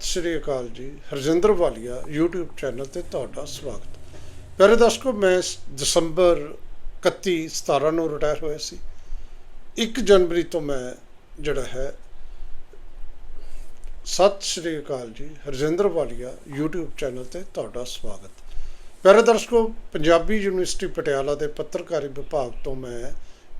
ਸਤਿ ਸ਼੍ਰੀ ਅਕਾਲ ਜੀ, ਹਰਜਿੰਦਰ ਵਾਲੀਆ, YouTube channel ਤੇ ਤੁਹਾਡਾ ਸਵਾਗਤ। ਪਿਆਰੇ ਦਰਸ਼ਕੋ, ਮੈਂ ਦਸੰਬਰ 31 17 ਨੂੰ ਰਿਟਾਇਰ ਹੋਇਆ ਸੀ। 1 ਜਨਵਰੀ ਤੋਂ ਮੈਂ ਜਿਹੜਾ ਹੈ, ਸਤਿ ਸ਼੍ਰੀ ਅਕਾਲ ਜੀ, ਹਰਜਿੰਦਰ ਵਾਲੀਆ, YouTube ਚੈਨਲ ਤੇ ਤੁਹਾਡਾ ਸਵਾਗਤ। ਪਿਆਰੇ ਦਰਸ਼ਕੋ, ਪੰਜਾਬੀ ਯੂਨੀਵਰਸਿਟੀ ਪਟਿਆਲਾ ਦੇ ਪੱਤਰਕਾਰੀ ਵਿਭਾਗ ਤੋਂ ਮੈਂ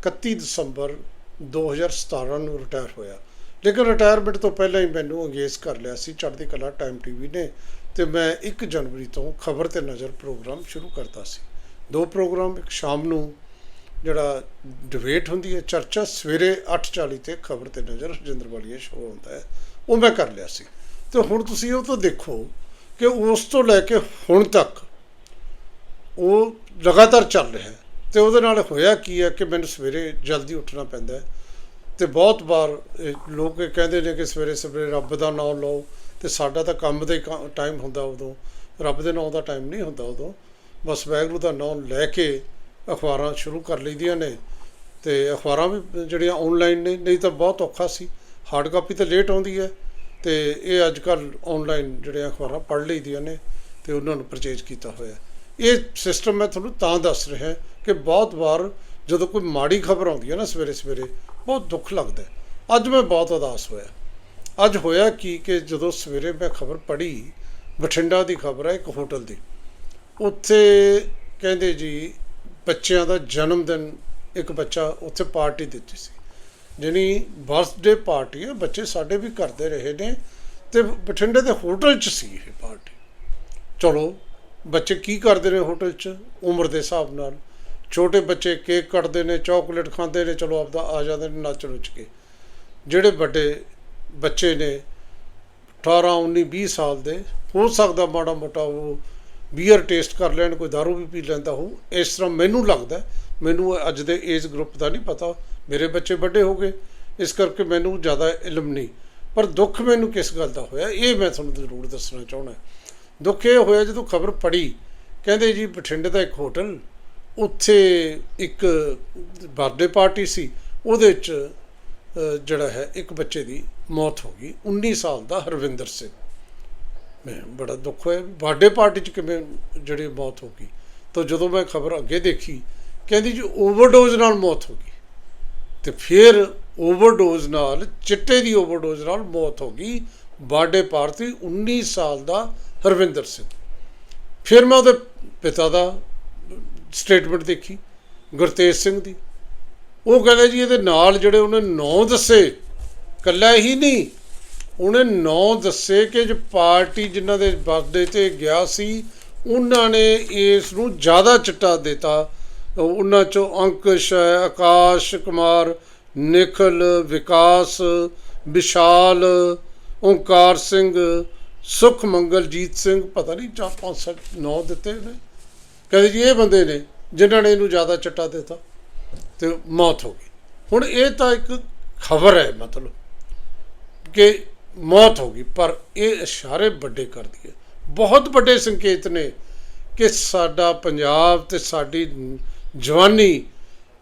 31 ਦਸੰਬਰ 2017 ਨੂੰ ਰਿਟਾਇਰ ਹੋਇਆ। ਲੇਕਿਨ ਰਿਟਾਇਰਮੈਂਟ ਤੋਂ ਪਹਿਲਾਂ ਹੀ ਮੈਨੂੰ ਅੰਗੇਜ ਕਰ ਲਿਆ ਸੀ, ਚੜ੍ਹਦੀ ਕਲਾ ਟਾਈਮ ਟੀਵੀ ਨੇ ਤੇ ਮੈਂ 1 ਜਨਵਰੀ ਤੋਂ ਖਬਰ ਤੇ ਨਜ਼ਰ ਪ੍ਰੋਗਰਾਮ ਸ਼ੁਰੂ ਕਰਤਾ ਸੀ। ਦੋ ਪ੍ਰੋਗਰਾਮ ਇੱਕ ਸ਼ਾਮ ਨੂੰ ਜਿਹੜਾ ਡਿਬੇਟ ਹੁੰਦੀ ਹੈ, ਚਰਚਾ ਸਵੇਰੇ 8:40 ਤੇ ਖਬਰ ਤੇ ਨਜ਼ਰ ਰਜਿੰਦਰ ਵਾਲੀਆ ਸ਼ੋਅ ਹੁੰਦਾ ਹੈ, ਉਹ ਮੈਂ ਕਰ ਲਿਆ ਸੀ। ਤੇ ਹੁਣ ਤੁਸੀਂ ਉਹ ਤੋਂ ਦੇਖੋ ਕਿ ਉਸ ਤੋਂ ਲੈ ਕੇ ਹੁਣ ਤੱਕ ਉਹ ਲਗਾਤਾਰ ਚੱਲ ਰਿਹਾ ਹੈ। ਤੇ ਉਹਦੇ ਨਾਲ ਹੋਇਆ ਕੀ ਹੈ ਕਿ ਮੈਨੂੰ ਸਵੇਰੇ ਜਲਦੀ ਉੱਠਣਾ ਪੈਂਦਾ ਹੈ। ਤੇ ਬਹੁਤ ਵਾਰ ਲੋਕ ਕਹਿੰਦੇ ਨੇ ਕਿ ਸਵੇਰੇ ਸਵੇਰੇ ਰੱਬ ਦਾ ਨਾਮ ਲਓ, ਤੇ ਸਾਡਾ ਤਾਂ ਕੰਮ ਦੇ ਹੀ ਟਾਈਮ ਹੁੰਦਾ ਉਦੋਂ। ਰੱਬ ਦੇ ਨਾਮ ਦਾ ਟਾਈਮ ਨਹੀਂ ਹੁੰਦਾ ਉਦੋਂ। ਬਸ ਵਾਹਿਗੁਰੂ ਦਾ ਨਾਮ ਲੈ ਕੇ ਅਖਬਾਰਾਂ ਸ਼ੁਰੂ ਕਰ ਲਈਦੀਆਂ ਨੇ। ਤੇ ਅਖਬਾਰਾਂ ਵੀ ਜਿਹੜੀਆਂ ਆਨਲਾਈਨ ਨੇ, ਨਹੀਂ ਤਾਂ ਬਹੁਤ ਔਖਾ ਸੀ। ਹਾਰਡ ਕਾਪੀ ਤਾਂ ਲੇਟ ਆਉਂਦੀ ਹੈ। ਤੇ ਇਹ ਅੱਜ ਕੱਲ ਆਨਲਾਈਨ ਜਿਹੜੀਆਂ ਅਖਬਾਰਾਂ ਪੜ੍ਹ ਲਈਦੀਆਂ ਨੇ ਤੇ ਉਹਨਾਂ ਨੂੰ ਪਰਚੇਜ ਕੀਤਾ ਹੋਇਆ। ਇਹ ਸਿਸਟਮ ਮੈਂ ਤੁਹਾਨੂੰ ਤਾਂ ਦੱਸ ਰਿਹਾ ਕਿ ਬਹੁਤ ਵਾਰ ਜਦੋਂ ਕੋਈ ਮਾੜੀ ਖਬਰ ਆਉਂਦੀ ਹੈ ਨਾ ਸਵੇਰੇ ਸਵੇਰੇ ਬਹੁਤ ਦੁੱਖ ਲੱਗਦਾ ਅੱਜ ਮੈਂ ਬਹੁਤ ਉਦਾਸ ਹੋਇਆ। ਅੱਜ ਹੋਇਆ ਕੀ ਕਿ ਜਦੋਂ ਸਵੇਰੇ ਮੈਂ ਖਬਰ ਪੜ੍ਹੀ, ਬਠਿੰਡਾ ਦੀ ਖਬਰ ਹੈ ਇੱਕ ਹੋਟਲ ਦੀ। ਉੱਥੇ ਕਹਿੰਦੇ ਜੀ, ਬੱਚਿਆਂ ਦਾ ਜਨਮ ਦਿਨ, ਇੱਕ ਬੱਚਾ ਉੱਥੇ ਪਾਰਟੀ ਦਿੱਤੀ ਸੀ। ਜਾਣੀ ਬਰਥਡੇ ਪਾਰਟੀ ਹੈ, ਬੱਚੇ ਸਾਡੇ ਵੀ ਕਰਦੇ ਰਹੇ ਨੇ ਤੇ ਬਠਿੰਡੇ ਦੇ ਹੋਟਲ 'ਚ ਸੀ ਇਹ ਪਾਰਟੀ। ਚਲੋ, ਬੱਚੇ ਕੀ ਕਰਦੇ ਨੇ ਹੋਟਲ 'ਚ? ਉਮਰ ਦੇ ਹਿਸਾਬ ਨਾਲ। ਛੋਟੇ ਬੱਚੇ ਕੇਕ ਕੱਟਦੇ ਨੇ, ਚਾਕਲੇਟ ਖਾਂਦੇ ਨੇ, ਚਲੋ ਆਪਦਾ ਆ ਜਾਂਦੇ ਨੇ, ਨੱਚ ਨੁੱਚ ਕੇ। ਜਿਹੜੇ ਵੱਡੇ ਬੱਚੇ ਨੇ 18 19 20 ਸਾਲ ਦੇ, ਹੋ ਸਕਦਾ ਮਾੜਾ ਮੋਟਾ ਉਹ ਬੀਅਰ ਟੇਸਟ ਕਰ ਲੈਣ, ਕੋਈ दारू ਵੀ ਪੀ ਲੈਂਦਾ ਹੋ ਇਸ ਤਰ੍ਹਾਂ ਮੈਨੂੰ ਲੱਗਦਾ, ਮੈਨੂੰ ਅੱਜ ਦੇ ਏਜ ਗਰੁੱਪ ਦਾ ਨਹੀਂ ਪਤਾ। ਮੇਰੇ ਬੱਚੇ ਵੱਡੇ ਹੋ ਗਏ, ਇਸ ਕਰਕੇ ਮੈਨੂੰ ਜ਼ਿਆਦਾ ਇਲਮ ਨਹੀਂ। ਪਰ ਦੁੱਖ ਮੈਨੂੰ ਕਿਸ ਗੱਲ ਦਾ ਹੋਇਆ, ਇਹ ਮੈਂ ਤੁਹਾਨੂੰ ਜ਼ਰੂਰ ਦੱਸਣਾ ਚਾਹੁੰਦਾ। ਦੁੱਖ ਇਹ ਹੋਇਆ ਜਦੋਂ ਖਬਰ ਪੜੀ ਕਹਿੰਦੇ ਜੀ ਬਠਿੰਡੇ ਦਾ ਇੱਕ ਹੋਟਲ ਉੱਥੇ ਇੱਕ ਬਰਥਡੇ ਪਾਰਟੀ ਸੀ, ਉਹਦੇ 'ਚ ਜਿਹੜਾ ਹੈ, ਇੱਕ ਬੱਚੇ ਦੀ ਮੌਤ ਹੋ ਗਈ 19 ਸਾਲ ਦਾ ਹਰਵਿੰਦਰ ਸਿੰਘ। ਮੈਂ ਬੜਾ ਦੁੱਖ ਹੋਇਆ ਵੀ ਬਰਥਡੇ ਪਾਰਟੀ 'ਚ ਕਿਵੇਂ ਜਿਹੜੀ ਮੌਤ ਹੋ ਗਈ? ਤਾਂ ਜਦੋਂ ਮੈਂ ਖਬਰ ਅੱਗੇ ਦੇਖੀ, ਕਹਿੰਦੀ ਜੀ ਓਵਰਡੋਜ਼ ਨਾਲ ਮੌਤ ਹੋ ਗਈ। ਤੇ ਫਿਰ ਓਵਰਡੋਜ਼ ਨਾਲ, ਚਿੱਟੇ ਦੀ ਓਵਰਡੋਜ਼ ਨਾਲ ਮੌਤ ਹੋ ਗਈ, ਬਰਥਡੇ ਪਾਰਟੀ 19 ਸਾਲ ਦਾ ਹਰਵਿੰਦਰ ਸਿੰਘ। ਫਿਰ ਮੈਂ ਉਹਦੇ ਪਿਤਾ ਦਾ ਸਟੇਟਮੈਂਟ ਦੇਖੀ, ਗੁਰਤੇਜ ਸਿੰਘ ਦੀ। ਉਹ ਕਹਿੰਦੇ ਜੀ ਇਹਦੇ ਨਾਲ ਜਿਹੜੇ ਉਹਨੇ ਨੌ ਦੱਸੇ ਕੱਲਾ ਹੀ ਨਹੀਂ, ਉਹਨੇ ਨੌ ਦੱਸੇ ਕਿ ਜੋ ਪਾਰਟੀ ਜਿਨ੍ਹਾਂ ਦੇ ਬਰਥਡੇ ਤੇ ਗਿਆ ਸੀ, ਉਹਨਾਂ ਨੇ ਇਸ ਨੂੰ ਜ਼ਿਆਦਾ ਚਿੱਟਾ ਦਿੱਤਾ। ਉਹਨਾਂ ਚੋਂ ਅੰਕਸ਼ ਹੈ ਆਕਾਸ਼ ਕੁਮਾਰ, ਨਿਖਲ, ਵਿਕਾਸ, ਵਿਸ਼ਾਲ, ਓਂਕਾਰ ਸਿੰਘ ਸੁਖ ਮੰਗਲਜੀਤ ਸਿੰਘ, ਪਤਾ ਨਹੀਂ ਚਾਰ, ਪੰਜ, ਸੱਤ, ਨੌ ਦਿੱਤੇ ਨੇ। ਕਹਿੰਦੇ ਜੀ ਇਹ ਬੰਦੇ ਨੇ ਜਿਨ੍ਹਾਂ ਨੇ ਇਹਨੂੰ ਜ਼ਿਆਦਾ ਚਿੱਟਾ ਦਿੱਤਾ ਤੇ ਮੌਤ ਹੋ ਗਈ। ਹੁਣ ਇਹ ਤਾਂ ਇੱਕ ਖਬਰ ਹੈ ਮਤਲਬ ਕਿ ਮੌਤ ਹੋ ਗਈ, ਪਰ ਇਹ ਇਸ਼ਾਰੇ ਵੱਡੇ ਕਰਦੀ ਹੈ ਬਹੁਤ ਵੱਡੇ ਸੰਕੇਤ ਨੇ ਕਿ ਸਾਡਾ ਪੰਜਾਬ ਤੇ ਸਾਡੀ ਜਵਾਨੀ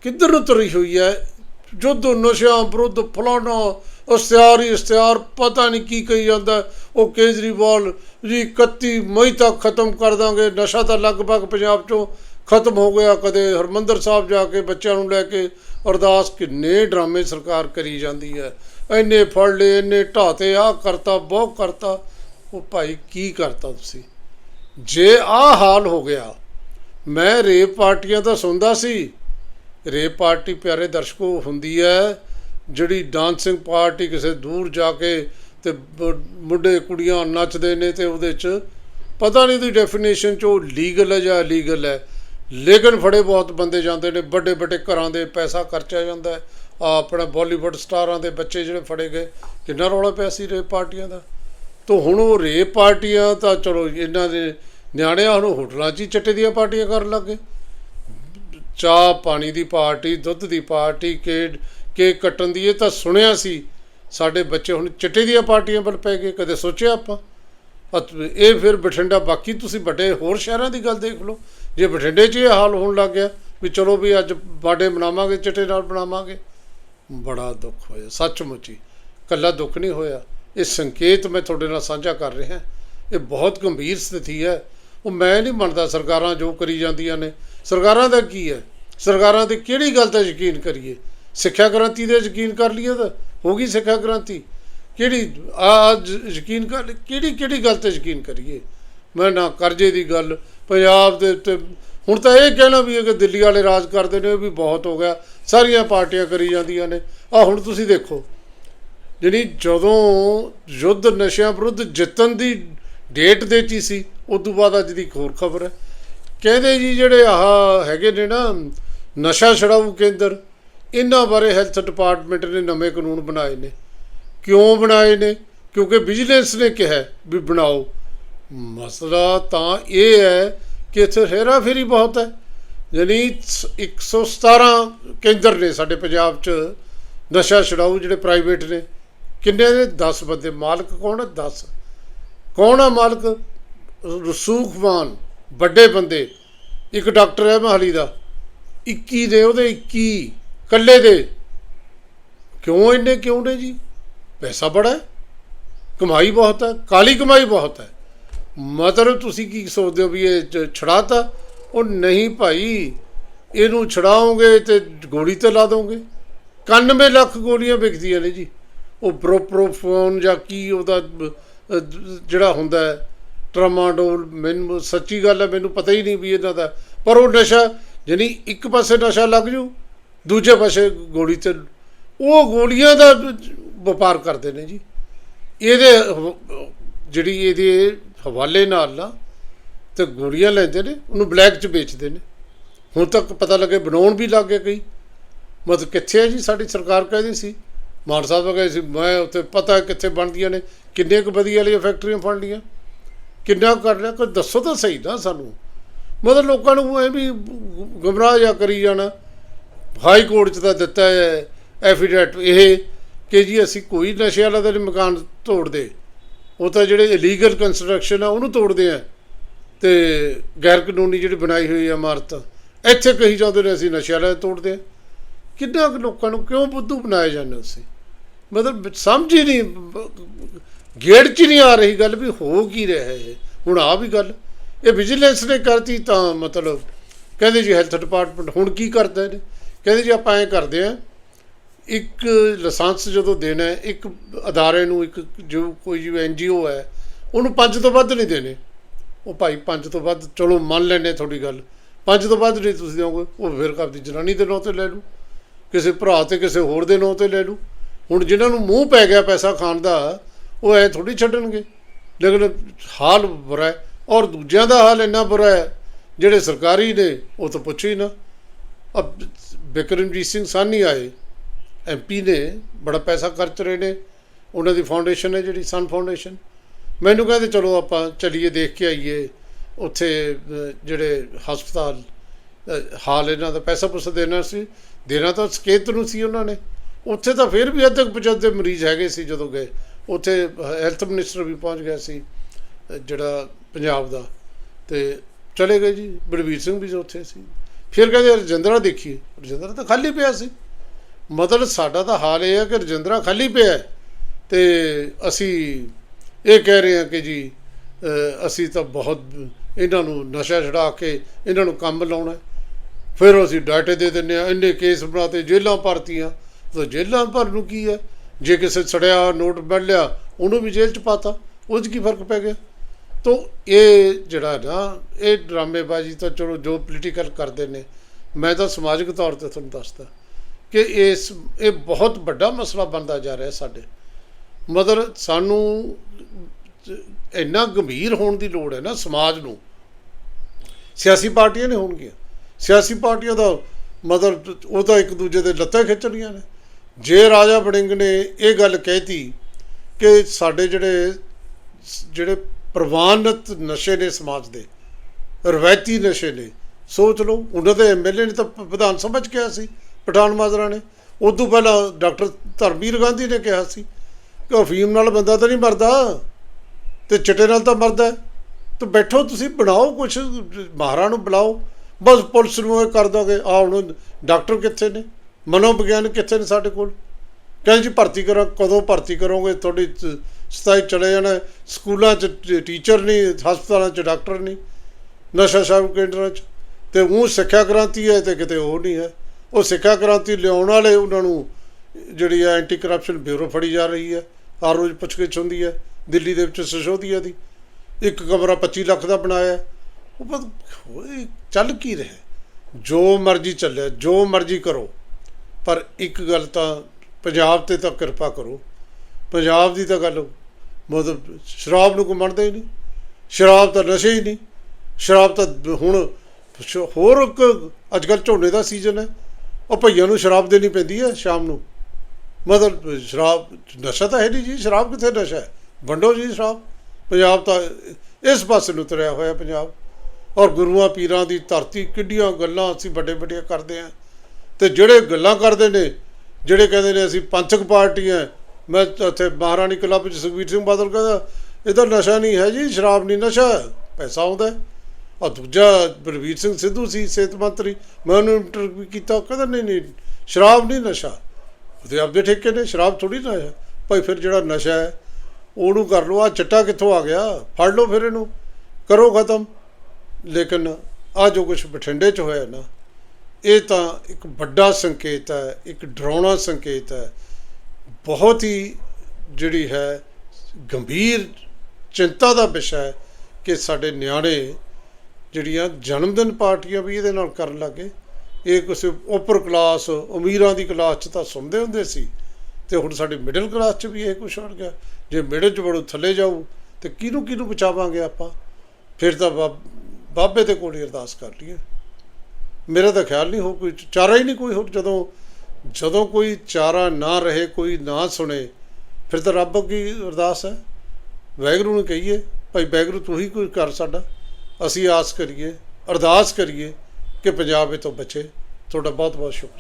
ਕਿੱਧਰ ਨੂੰ ਤੁਰੀ ਹੋਈ ਹੈ ਜੁੱਧ ਨਸ਼ਿਆਂ ਵਿਰੁੱਧ ਫਲਾਣਾ ਇਸ਼ਤਿਹਾਰ ਹੀ ਇਸ਼ਤਿਹਾਰ ਪਤਾ ਨਹੀਂ ਕੀ ਕਹੀ ਜਾਂਦਾ। ਉਹ ਕੇਜਰੀਵਾਲ ਜੀ 31 ਮਈ ਤੱਕ ਖਤਮ ਕਰ ਦਾਂਗੇ। ਨਸ਼ਾ ਤਾਂ ਲਗਭਗ ਪੰਜਾਬ ਚੋਂ ਖਤਮ ਹੋ ਗਿਆ। ਕਦੇ ਹਰਮੰਦਰ ਸਾਹਿਬ ਜਾ ਕੇ ਬੱਚਿਆਂ ਨੂੰ ਲੈ ਕੇ ਅਰਦਾਸ, ਕਿੰਨੇ ਡਰਾਮੇ ਸਰਕਾਰ ਕਰੀ ਜਾਂਦੀ ਹੈ। ਇੰਨੇ ਫੜ ਲਏ, ਇੰਨੇ ਢਾਤੇ ਆ ਕਰਤਾ ਬਹੁਤ ਕਰਤਾ। ਉਹ ਭਾਈ ਕੀ ਕਰਤਾ ਤੁਸੀਂ? ਜੇ ਆਹ ਹਾਲ ਹੋ ਗਿਆ, ਮੈਂ ਰੇਪ ਪਾਰਟੀਆਂ ਤਾਂ ਸੁਣਦਾ ਸੀ। ਰੇਪ ਪਾਰਟੀ ਪਿਆਰੇ ਦਰਸ਼ਕੋ ਹੁੰਦੀ ਹੈ। ਜਿਹੜੀ ਡਾਂਸਿੰਗ ਪਾਰਟੀ ਕਿਸੇ ਦੂਰ ਜਾ ਕੇ ਤੇ ਮੁੰਡੇ ਕੁੜੀਆਂ ਨੱਚਦੇ ਨੇ ਤੇ ਉਹਦੇ 'ਚ ਪਤਾ ਨਹੀਂ ਦੀ ਡੈਫੀਨੇਸ਼ਨ 'ਚ ਉਹ ਲੀਗਲ ਹੈ ਜਾਂ ਇਲੀਗਲ ਹੈ। ਲੇਕਿਨ ਫੜੇ ਬਹੁਤ ਬੰਦੇ ਜਾਂਦੇ ਨੇ ਵੱਡੇ ਵੱਡੇ ਘਰਾਂ ਦੇ ਪੈਸਾ ਖਰਚਿਆ ਜਾਂਦਾ ਹੈ। ਆਹ ਆਪਣਾ ਬਾਲੀਵੁੱਡ ਸਟਾਰਾਂ ਦੇ ਬੱਚੇ ਜਿਹੜੇ ਫੜੇ ਗਏ, ਕਿੰਨਾ ਰੌਲਾ ਪਿਆ ਸੀ ਰੇਪ ਪਾਰਟੀਆਂ ਦਾ? ਤੋ ਹੁਣ ਉਹ ਰੇਪ ਪਾਰਟੀਆਂ ਤਾਂ ਚਲੋ ਇਹਨਾਂ ਦੇ ਨਿਆਣਿਆਂ ਹੁਣ ਹੋਟਲਾਂ 'ਚ ਹੀ ਚਿੱਟੇ ਦੀਆਂ ਪਾਰਟੀਆਂ ਕਰਨ ਲੱਗੇ ਚਾਹ, ਪਾਣੀ ਦੀ ਪਾਰਟੀ, ਦੁੱਧ ਦੀ ਪਾਰਟੀ ਕੇ ਕੇਕ ਕੱਟਣ ਦੀ, ਇਹ ਤਾਂ ਸੁਣਿਆ ਸੀ। ਸਾਡੇ ਬੱਚੇ ਹੁਣ ਚਿੱਟੇ ਦੀਆਂ ਪਾਰਟੀਆਂ ਵੱਲ ਪੈ ਗਏ, ਕਦੇ ਸੋਚਿਆ ਆਪਾਂ? ਅਤ- ਇਹ ਫਿਰ ਬਠਿੰਡਾ, ਬਾਕੀ ਤੁਸੀਂ ਵੱਡੇ ਹੋਰ ਸ਼ਹਿਰਾਂ ਦੀ ਗੱਲ ਦੇਖ ਲਓ। ਜੇ ਬਠਿੰਡੇ 'ਚ ਇਹ ਹਾਲ ਹੋਣ ਲੱਗ ਗਿਆ, ਵੀ ਚਲੋ ਵੀ ਅੱਜ ਬਾਡੇ ਮਨਾਵਾਂਗੇ ਚਿੱਟੇ ਨਾਲ ਬਣਾਵਾਂਗੇ। ਬੜਾ ਦੁੱਖ ਹੋਇਆ, ਸੱਚਮੁੱਚ ਹੀ। ਕੱਲਾ ਦੁੱਖ ਨਹੀਂ ਹੋਇਆ। ਇਹ ਸੰਕੇਤ ਮੈਂ ਤੁਹਾਡੇ ਨਾਲ ਸਾਂਝਾ ਕਰ ਰਿਹਾ। ਇਹ ਬਹੁਤ ਗੰਭੀਰ ਸਥਿਤੀ ਹੈ। ਉਹ ਮੈਂ ਨਹੀਂ ਮੰਨਦਾ ਸਰਕਾਰਾਂ ਜੋ ਕਰੀ ਜਾਂਦੀਆਂ ਨੇ। ਸਰਕਾਰਾਂ ਦਾ ਕੀ ਹੈ? ਸਰਕਾਰਾਂ ਤੇ ਕਿਹੜੀ ਗੱਲ ਤੇ ਯਕੀਨ ਕਰੀਏ? ਸਿੱਖਿਆ ਕ੍ਰਾਂਤੀ ਤੇ ਯਕੀਨ ਕਰ ਲਈਏ ਤਾਂ ਹੋ ਗਈ ਸਿੱਖਿਆ ਕ੍ਰਾਂਤੀ। ਕਿਹੜੀ ਆ ਯਕੀਨ ਕਰ ਕਿਹੜੀ ਕਿਹੜੀ ਗੱਲ ਤੇ ਯਕੀਨ ਕਰੀਏ? ਮੈਂ ਨਾ ਕਰਜ਼ੇ ਦੀ ਗੱਲ, ਪੰਜਾਬ ਦੇ ਉੱਤੇ ਹੁਣ ਤਾਂ ਇਹ ਕਹਿਣਾ ਵੀ ਹੈ ਕਿ ਦਿੱਲੀ ਵਾਲੇ ਰਾਜ ਕਰਦੇ ਨੇ ਉਹ ਵੀ ਬਹੁਤ ਹੋ ਗਿਆ, ਸਾਰੀਆਂ ਪਾਰਟੀਆਂ ਕਰੀ ਜਾਂਦੀਆਂ ਨੇ। ਆ ਹੁਣ ਤੁਸੀਂ ਦੇਖੋ, ਜਿਹੜੀ ਜਦੋਂ ਯੁੱਧ ਨਸ਼ਿਆਂ ਵਿਰੁੱਧ ਜਿੱਤਣ ਦੀ ਡੇਟ ਦੇਤੀ ਸੀ ਉਸ ਤੋਂ ਬਾਅਦ ਅੱਜ ਦੀ ਇੱਕ ਹੋਰ ਖਬਰ ਹੈ। ਕਹਿੰਦੇ ਜੀ ਜਿਹੜੇ ਆਹ ਹੈਗੇ ਨੇ ਨਾ, ਨਸ਼ਾ ਛਡਾਊ ਕੇਂਦਰ ਇਹਨਾਂ ਬਾਰੇ ਹੈਲਥ ਡਿਪਾਰਟਮੈਂਟ ਨੇ ਨਵੇਂ ਕਾਨੂੰਨ ਬਣਾਏ ਨੇ। ਕਿਉਂ ਬਣਾਏ ਨੇ? ਕਿਉਂਕਿ ਵਿਜੀਲੈਂਸ ਨੇ ਕਿਹਾ ਵੀ ਬਣਾਓ। ਮਸਲਾ ਤਾਂ ਇਹ ਹੈ ਕਿ ਇੱਥੇ ਹੇਰਾ ਫੇਰੀ ਬਹੁਤ ਹੈ। ਯਾਨੀ 117 ਕੇਂਦਰ ਨੇ ਸਾਡੇ ਪੰਜਾਬ 'ਚ ਨਸ਼ਾ ਛਡਾਊ ਜਿਹੜੇ ਪ੍ਰਾਈਵੇਟ ਨੇ। ਕਿੰਨੇ ਨੇ? 10 ਬੰਦੇ। ਮਾਲਕ ਕੌਣ ਹੈ? 10 ਕੌਣ ਆ ਮਾਲਕ? ਰਸੂਖਵਾਨ, ਵੱਡੇ ਬੰਦੇ। ਇੱਕ ਡਾਕਟਰ ਹੈ ਮਹਾਲੀ ਦਾ। 21 ਦੇ ਉਹਦੇ 21 ਕੱਲੇ ਦੇ। ਕਿਉਂ ਇੰਨੇ ਕਿਉਂ ਨੇ ਜੀ? ਪੈਸਾ ਬੜਾ ਹੈ। ਕਮਾਈ ਬਹੁਤ ਹੈ। ਕਾਲੀ ਕਮਾਈ ਬਹੁਤ ਹੈ। ਮਤਲਬ ਤੁਸੀਂ ਕੀ ਸੋਚਦੇ ਹੋ ਵੀ ਇਹ ਚ- ਛੜਾਤਾ ਉਹ ਨਹੀਂ ਭਾਈ। ਇਹਨੂੰ ਛੜਾਓਗੇ ਤੇ ਗੋਲੀ ਤੇ ਲਾ ਦੋਗੇ। 91 ਲੱਖ ਗੋਲੀਆਂ ਵਿਕਦੀਆਂ ਨੇ ਜੀ। ਉਹ ਪ੍ਰੋਪਰੋਫੋਨ ਜਾਂ ਕੀ ਉਹਦਾ ਜਿਹੜਾ ਹੁੰਦਾ ਹੈ। ਟਰਾਮਾਡੋਲ ਮੈਨੂੰ ਸੱਚੀ ਗੱਲ ਹੈ, ਮੈਨੂੰ ਪਤਾ ਹੀ ਨਹੀਂ ਵੀ ਇਹਨਾਂ ਦਾ। ਪਰ ਉਹ ਨਸ਼ਾ ਜਾਨੀ ਇੱਕ ਪਾਸੇ ਨਸ਼ਾ ਲੱਗ ਜੂ ਦੂਜੇ ਪਾਸੇ ਗੋਲੀ ਤੇ ਉਹ ਗੋਲੀਆਂ ਦਾ ਵਪਾਰ ਕਰਦੇ ਨੇ ਜੀ। ਇਹਦੇ ਜਿਹੜੀ ਇਹਦੇ ਹਵਾਲੇ ਨਾਲ ਨਾ ਤੇ ਗੋਲੀਆਂ ਲੈਂਦੇ ਨੇ, ਉਹਨੂੰ ਬਲੈਕ 'ਚ ਵੇਚਦੇ ਨੇ। ਹੁਣ ਤੱਕ ਪਤਾ ਲੱਗੇ ਬਣਾਉਣ ਵੀ ਲੱਗ ਗਏ ਕਈ। ਮਤਲਬ ਕਿੱਥੇ ਹੈ ਜੀ, ਸਾਡੀ ਸਰਕਾਰ ਕਹਿੰਦੀ ਸੀ, ਮਾਨ ਸਾਹਿਬ ਗਏ ਸੀ, ਮੈਂ ਉੱਥੇ ਪਤਾ ਕਿੱਥੇ ਬਣਦੀਆਂ ਨੇ, ਕਿੰਨੇ ਕੁ ਵਧੀਆ ਵਾਲੀਆਂ ਫੈਕਟਰੀਆਂ ਫੜ ਲੀਆਂ। ਕਿੰਨਾ ਕਰ ਲਿਆ, ਕੋਈ ਦੱਸੋ ਤਾਂ ਸਹੀ ਨਾ ਸਾਨੂੰ। ਮਤਲਬ ਲੋਕਾਂ ਨੂੰ ਐ ਵੀ ਗੁੰਮਰਾਹ ਜਾਂ ਕਰੀ ਜਾਣਾ। ਹਾਈ ਕੋਰਟ 'ਚ ਤਾਂ ਦਿੱਤਾ ਹੈ ਐਫੀਡੈਟ ਇਹ ਕਿ ਜੀ ਅਸੀਂ ਕੋਈ ਨਸ਼ੇ ਵਾਲਾ ਦਾ ਨਹੀਂ ਮਕਾਨ ਤੋੜਦੇ। ਉਹ ਤਾਂ ਜਿਹੜੇ ਇਲੀਗਲ ਕੰਸਟਰਕਸ਼ਨ ਆ, ਉਹਨੂੰ ਤੋੜਦੇ ਆ। ਤੇ ਗੈਰ ਕਾਨੂੰਨੀ ਜਿਹੜੀ ਬਣਾਈ ਹੋਈ ਆ ਇਮਾਰਤ, ਇੱਥੇ ਕਹੀ ਜਾਂਦੇ ਨੇ ਅਸੀਂ ਨਸ਼ੇ ਵਾਲਾ ਤੋੜਦੇ ਆ। ਕਿੰਨਾ ਕੁ ਲੋਕਾਂ ਨੂੰ ਕਿਉਂ ਬੁੱਧੂ ਬਣਾਏ ਜਾਂਦੇ ਅਸੀਂ ਮਤਲਬ ਸਮਝ ਹੀ ਨਹੀਂ, ਗੇੜ ਚ ਹੀ ਨਹੀਂ ਆ ਰਹੀ ਗੱਲ ਵੀ ਹੋ ਕੀ ਰਿਹਾ ਹੈ ਹੁਣ ਆ ਵੀ ਗੱਲ, ਇਹ ਵਿਜੀਲੈਂਸ ਨੇ ਕਰਤੀ ਤਾਂ ਮਤਲਬ ਕਹਿੰਦੇ ਜੀ ਹੈਲਥ ਡਿਪਾਰਟਮੈਂਟ ਹੁਣ ਕੀ ਕਰਦਾ ਨੇ ਕਹਿੰਦੇ ਜੀ ਆਪਾਂ ਐਂ ਕਰਦੇ ਆ ਇੱਕ ਲਾਇਸੈਂਸ ਜਦੋਂ ਦੇਣਾ ਹੈ, ਇੱਕ ਅਦਾਰੇ ਨੂੰ, ਇੱਕ ਜੋ ਕੋਈ ਵੀ ਐਨਜੀਓ ਹੈ, ਉਹਨੂੰ ਪੰਜ ਤੋਂ ਵੱਧ ਨਹੀਂ ਦੇਣੇ। ਉਹ ਭਾਈ ਪੰਜ ਤੋਂ ਵੱਧ, ਚਲੋ ਮੰਨ ਲੈਣੇ ਤੁਹਾਡੀ ਗੱਲ। ਪੰਜ ਤੋਂ ਵੱਧ ਨਹੀਂ ਤੁਸੀਂ ਦਿਓਗੇ, ਉਹ ਫਿਰ ਆਪਦੀ ਜਨਾਨੀ ਦੇ ਨਾਂ ਤੇ ਲੈ ਲੂ ਕਿਸੇ ਭਰਾ ਤੇ ਕਿਸੇ ਹੋਰ ਦੇ ਨਾਂ ਤੇ ਲੈ ਲੂ ਹੁਣ ਜਿਨ੍ਹਾਂ ਨੂੰ ਮੂੰਹ ਪੈ ਗਿਆ ਪੈਸਾ ਖਾਣ ਦਾ, ਉਹ ਐ ਥੋੜੀ ਛੱਡਣਗੇ। ਲੇਕਿਨ ਹਾਲ ਬੁਰਾ ਹੈ, ਔਰ ਦੂਜਿਆਂ ਦਾ ਹਾਲ ਇੰਨਾ ਬੁਰਾ ਹੈ, ਜਿਹੜੇ ਸਰਕਾਰੀ ਨੇ, ਉਹ ਤਾਂ ਪੁੱਛੋ ਹੀ ਨਾ। ਅਬ ਬਿਕਰਮਜੀਤ ਸਿੰਘ ਸਾਨੀ ਆਏ ਐਮਪੀ ਨੇ, ਬੜਾ ਪੈਸਾ ਖਰਚ ਰਹੇ ਨੇ, ਉਹਨਾਂ ਦੀ ਫਾਊਂਡੇਸ਼ਨ ਹੈ ਜਿਹੜੀ ਸਨ ਫਾਊਂਡੇਸ਼ਨ ਮੈਨੂੰ ਕਹਿੰਦੇ, ਚਲੋ ਆਪਾਂ ਚਲੀਏ, ਦੇਖ ਕੇ ਆਈਏ, ਉੱਥੇ ਜਿਹੜੇ ਹਸਪਤਾਲ ਹਾਲ ਇਹਨਾਂ ਦਾ, ਪੈਸਾ ਪੁਸਾ ਦੇਣਾ ਸੀ, ਦੇਣਾ ਤਾਂ ਸਕੇਤ ਨੂੰ ਸੀ ਉਹਨਾਂ ਨੇ। ਉੱਥੇ ਤਾਂ ਫਿਰ ਵੀ ਅੱਧੇ ਪਚੱਦੇ ਮਰੀਜ਼ ਹੈਗੇ ਸੀ ਜਦੋਂ ਗਏ। ਉੱਥੇ ਹੈਲਥ ਮਿਨਿਸਟਰ ਵੀ ਪਹੁੰਚ ਗਿਆ ਸੀ ਜਿਹੜਾ ਪੰਜਾਬ ਦਾ। ਤੇ ਚਲੇ ਗਏ ਜੀ, ਬਲਵੀਰ ਸਿੰਘ ਵੀ ਉੱਥੇ ਸੀ। ਫਿਰ ਕਹਿੰਦੇ ਰਜਿੰਦਰਾ ਦੇਖੀਏ। ਰਜਿੰਦਰਾ ਤਾਂ ਖਾਲੀ ਪਿਆ ਸੀ। ਮਤਲਬ ਸਾਡਾ ਤਾਂ ਹਾਲ ਇਹ ਹੈ ਕਿ ਰਜਿੰਦਰਾ ਖਾਲੀ ਪਿਆ ਹੈ। ਤੇ ਅਸੀਂ ਇਹ ਕਹਿ ਰਹੇ ਹਾਂ ਕਿ ਜੀ ਅਸੀਂ ਤਾਂ ਬਹੁਤ ਇਹਨਾਂ ਨੂੰ ਨਸ਼ਾ ਛਡਾ ਕੇ ਇਹਨਾਂ ਨੂੰ ਕੰਮ ਲਾਉਣਾ ਫਿਰ ਅਸੀਂ ਡਾਟੇ ਦੇ ਦਿੰਦੇ ਆ ਇੰਨੇ ਕੇਸ ਬਣਾਤੇ, ਜੇਲ੍ਹਾਂ ਭਰਤੀਆਂ। ਤਾਂ ਜੇਲ੍ਹਾਂ ਭਰਨ ਨੂੰ ਕੀ ਹੈ? ਜੇ ਕਿਸੇ ਸੜਿਆ ਨੋਟ ਮਿਲ ਲਿਆ, ਉਹਨੂੰ ਵੀ ਜੇਲ੍ਹ ਚ ਪਾਤਾ। ਉਹਦੇ 'ਚ ਕੀ ਫ਼ਰਕ ਪੈ ਗਿਆ? ਤੋ ਇਹ ਜਿਹੜਾ ਨਾ ਇਹ ਡਰਾਮੇਬਾਜ਼ੀ ਤਾਂ ਚਲੋ ਜੋ ਪੋਲੀਟੀਕਲ ਕਰਦੇ ਨੇ, ਮੈਂ ਤਾਂ ਸਮਾਜਿਕ ਤੌਰ ਤੇ ਤੁਹਾਨੂੰ ਦੱਸਦਾ ਕਿ ਇਸ, ਇਹ ਬਹੁਤ ਵੱਡਾ ਮਸਲਾ ਬਣਦਾ ਜਾ ਰਿਹਾ ਸਾਡੇ। ਮਦਰ ਸਾਨੂੰ ਇੰਨਾ ਗੰਭੀਰ ਹੋਣ ਦੀ ਲੋੜ ਹੈ ਨਾ ਸਮਾਜ ਨੂੰ। ਸਿਆਸੀ ਪਾਰਟੀਆਂ ਨੇ ਹੋਣਗੀਆਂ। ਸਿਆਸੀ ਪਾਰਟੀਆਂ ਦਾ ਮਤਲਬ ਉਹ ਤਾਂ ਇੱਕ ਦੂਜੇ ਦੇ ਲੱਤਾਂ ਖਿੱਚਣੀਆਂ ਨੇ। ਜੇ ਰਾਜਾ ਵੜਿੰਗ ਨੇ ਇਹ ਗੱਲ ਕਹਿਤੀ ਕਿ ਸਾਡੇ ਜਿਹੜੇ ਜਿਹੜੇ ਪ੍ਰਵਾਨਿਤ ਨਸ਼ੇ ਨੇ ਸਮਾਜ ਦੇ, ਰਵਾਇਤੀ ਨਸ਼ੇ ਨੇ, ਸੋਚ ਲਓ, ਉਹਨਾਂ ਦੇ ਐਮਐਲਏ ਨੇ ਤਾਂ ਵਿਧਾਨ ਸਭਾ 'ਚ ਕਿਹਾ ਸੀ, ਪਠਾਨ ਮਾਜਰਾ ਨੇ। ਤੋਂ ਪਹਿਲਾਂ ਡਾਕਟਰ ਧਰਮਵੀਰ ਗਾਂਧੀ ਨੇ ਕਿਹਾ ਸੀ ਕਿ ਅਫੀਮ ਨਾਲ ਬੰਦਾ ਤਾਂ ਨਹੀਂ ਮਰਦਾ, ਤੇ ਚਿੱਟੇ ਨਾਲ ਤਾਂ ਮਰਦਾ ਹੈ। ਤੇ ਬੈਠੋ ਤੁਸੀਂ, ਬਣਾਓ ਕੁਛ ਮਾਹਰਾਂ ਨੂੰ ਬੁਲਾਓ। ਬਸ ਪੁਲਿਸ ਨੂੰ ਇਹ ਕਰ ਦੋਗੇ ਆ ਹੁਣ ਡਾਕਟਰ ਕਿੱਥੇ ਨੇ? ਮਨੋਵਿਗਿਆਨ ਕਿੱਥੇ ਨੇ ਸਾਡੇ ਕੋਲ? ਕਹਿੰਦੇ ਜੀ, ਭਰਤੀ ਕਰੋ, ਕਦੋਂ ਭਰਤੀ ਕਰੋਗੇ? ਤੁਹਾਡੀ ਸਤਾਈ ਚਲੇ ਜਾਣਾ, ਸਕੂਲਾਂ 'ਚ ਟੀਚਰ ਨਹੀਂ, ਹਸਪਤਾਲਾਂ 'ਚ ਡਾਕਟਰ ਨਹੀਂ, ਨਸ਼ਾ ਛਾਪ ਕੇਂਦਰਾਂ 'ਚ। ਤੇ ਉਹ ਸਿੱਖਿਆ ਕ੍ਰਾਂਤੀ ਹੈ ਤੇ ਕਿਤੇ ਉਹ ਨਹੀਂ ਹੈ। ਉਹ ਸਿੱਖਿਆ ਕ੍ਰਾਂਤੀ ਲਿਆਉਣ ਵਾਲੇ ਉਹਨਾਂ ਨੂੰ ਜਿਹੜੀ ਹੈ ਐਂਟੀ ਕਰਪਸ਼ਨ ਬਿਊਰੋ ਫੜੀ ਜਾ ਰਹੀ ਹੈ, ਹਰ ਰੋਜ਼ ਪੁੱਛਗਿੱਛ ਹੁੰਦੀ ਹੈ, ਦਿੱਲੀ ਦੇ ਵਿੱਚ ਸਿਸੋਦੀਆ ਦੀ। ਇੱਕ ਕਮਰਾ 25 ਲੱਖ ਦਾ ਬਣਾਇਆ। ਉਹ ਪਤਾ ਚੱਲ ਕੀ ਰਿਹਾ ਜੋ ਮਰਜ਼ੀ ਚੱਲਿਆ ਜੋ ਮਰਜ਼ੀ ਕਰੋ। ਪਰ ਇੱਕ ਗੱਲ ਤਾਂ ਪੰਜਾਬ ਤੇ ਤਾਂ ਕਿਰਪਾ ਕਰੋ। ਪੰਜਾਬ ਦੀ ਤਾਂ ਗੱਲ ਮਤਲਬ ਸ਼ਰਾਬ ਨੂੰ ਕੋਈ ਮੰਨਦਾ ਹੀ ਨਹੀਂ। ਸ਼ਰਾਬ ਤਾਂ ਨਸ਼ੇ ਹੀ ਨਹੀਂ। ਸ਼ਰਾਬ ਤਾਂ ਹੁਣ ਹੋਰ ਇੱਕ ਅੱਜ ਕੱਲ੍ਹ ਝੋਨੇ ਦਾ ਸੀਜ਼ਨ ਹੈ। ਉਹ ਭਈਆਂ ਨੂੰ ਸ਼ਰਾਬ ਦੇਣੀ ਪੈਂਦੀ ਹੈ ਸ਼ਾਮ ਨੂੰ। ਮਤਲਬ ਸ਼ਰਾਬ, ਨਸ਼ਾ ਤਾਂ ਹੈ ਨਹੀਂ ਜੀ। ਸ਼ਰਾਬ ਕਿੱਥੇ ਨਸ਼ਾ ਹੈ? ਵੰਡੋ ਜੀ ਸ਼ਰਾਬ। ਪੰਜਾਬ ਤਾਂ ਇਸ ਪਾਸੇ ਨੂੰ ਤੁਰਿਆ ਹੋਇਆ ਪੰਜਾਬ। ਔਰ ਗੁਰੂਆਂ ਪੀਰਾਂ ਦੀ ਧਰਤੀ ਕਿੱਡੀਆਂ ਗੱਲਾਂ ਅਸੀਂ ਵੱਡੇ ਵੱਡੀਆਂ ਕਰਦੇ ਹਾਂ। ਤੇ ਜਿਹੜੇ ਗੱਲਾਂ ਕਰਦੇ ਨੇ, ਜਿਹੜੇ ਕਹਿੰਦੇ ਨੇ ਅਸੀਂ ਪੰਥਕ ਪਾਰਟੀ ਹੈ ਮੈਂ ਉੱਥੇ ਮਹਾਰਾਣੀ ਕਲੱਬ 'ਚ ਸੁਖਬੀਰ ਸਿੰਘ ਬਾਦਲ ਕਹਿੰਦਾ ਇਹਦਾ ਨਸ਼ਾ ਨਹੀਂ ਹੈ ਜੀ, ਸ਼ਰਾਬ ਨਹੀਂ, ਨਸ਼ਾ ਪੈਸਾ ਆਉਂਦਾ ਹੈ। ਦੂਜਾ ਬਲਵੀਰ ਸਿੰਘ ਸਿੱਧੂ ਸੀ, ਸਿਹਤ ਮੰਤਰੀ। ਮੈਂ ਉਹਨੂੰ ਇੰਟਰਵਿਊ ਕੀਤਾ, ਉਹ ਕਹਿੰਦਾ, ਨਹੀਂ ਨਹੀਂ, ਸ਼ਰਾਬ ਨਹੀਂ, ਨਸ਼ਾ। ਉਹਦੇ ਆਪਦੇ ਠੇਕੇ ਨੇ, ਸ਼ਰਾਬ ਥੋੜੀ ਨਾ ਹੈ। ਭਾਈ ਫਿਰ ਜਿਹੜਾ ਨਸ਼ਾ ਹੈ, ਉਹਨੂੰ ਕਰ ਲਓ ਆ ਚਿੱਟਾ ਕਿੱਥੋਂ ਆ ਗਿਆ? ਫੜ ਲਓ ਫਿਰ ਇਹਨੂੰ। ਕਰੋ ਖਤਮ। ਲੇਕਿਨ ਆ ਜੋ ਕੁਝ ਬਠਿੰਡੇ 'ਚ ਹੋਇਆ ਨਾ, ਇਹ ਤਾਂ ਇੱਕ ਵੱਡਾ ਸੰਕੇਤ ਹੈ, ਇੱਕ ਡਰਾਉਣਾ ਸੰਕੇਤ ਹੈ। ਬਹੁਤ ਹੀ ਜਿਹੜੀ ਹੈ ਗੰਭੀਰ ਚਿੰਤਾ ਦਾ ਵਿਸ਼ਾ ਹੈ ਕਿ ਸਾਡੇ ਨਿਆਣੇ ਜਿਹੜੀਆਂ ਜਨਮ ਦਿਨ ਪਾਰਟੀਆਂ ਵੀ ਇਹਦੇ ਨਾਲ ਕਰਨ ਲੱਗੇ। ਇਹ ਕਿਸੇ ਉੱਪਰ ਕਲਾਸ ਅਮੀਰਾਂ ਦੀ ਕਲਾਸ 'ਚ ਤਾਂ ਸੁਣਦੇ ਹੁੰਦੇ ਸੀ ਤੇ ਹੁਣ ਸਾਡੇ ਮਿਡਲ ਕਲਾਸ 'ਚ ਵੀ ਇਹ ਕੁਛ ਹੋ ਗਿਆ। ਜੇ ਮਿਡਲ 'ਚ ਬੜੋ ਥੱਲੇ ਜਾਊ, ਤੇ ਕਿਹਨੂੰ ਕਿਹਨੂੰ ਬਚਾਵਾਂਗੇ ਆਪਾਂ? ਫਿਰ ਤਾਂ ਬਾ- ਬਾਬੇ ਦੇ ਕੋਲ ਹੀ ਅਰਦਾਸ ਕਰ ਲਈਏ। ਮੇਰਾ ਤਾਂ ਖਿਆਲ ਨਹੀਂ ਹੋ ਕੋਈ, ਚਾਰਾ ਹੀ ਨਹੀਂ ਕੋਈ ਹੋਰ ਜਦੋਂ ਜਦੋਂ ਕੋਈ ਚਾਰਾ ਨਾ ਰਹੇ, ਕੋਈ ਨਾ ਸੁਣੇ, ਫਿਰ ਤਾਂ ਰੱਬ ਅੱਗੇ ਅਰਦਾਸ ਹੈ। ਵੈਗਰੂ ਨੂੰ ਕਹੀਏ, ਭਾਈ ਵੈਗਰੂ, ਤੂੰ ਹੀ ਕੋਈ ਕਰ ਸਾਡਾ। ਅਸੀਂ ਆਸ ਕਰੀਏ, ਅਰਦਾਸ ਕਰੀਏ ਕਿ ਪੰਜਾਬ ਇਹ ਤੋਂ ਬਚੇ। ਤੁਹਾਡਾ ਬਹੁਤ ਬਹੁਤ ਸ਼ੁਕਰੀਆ।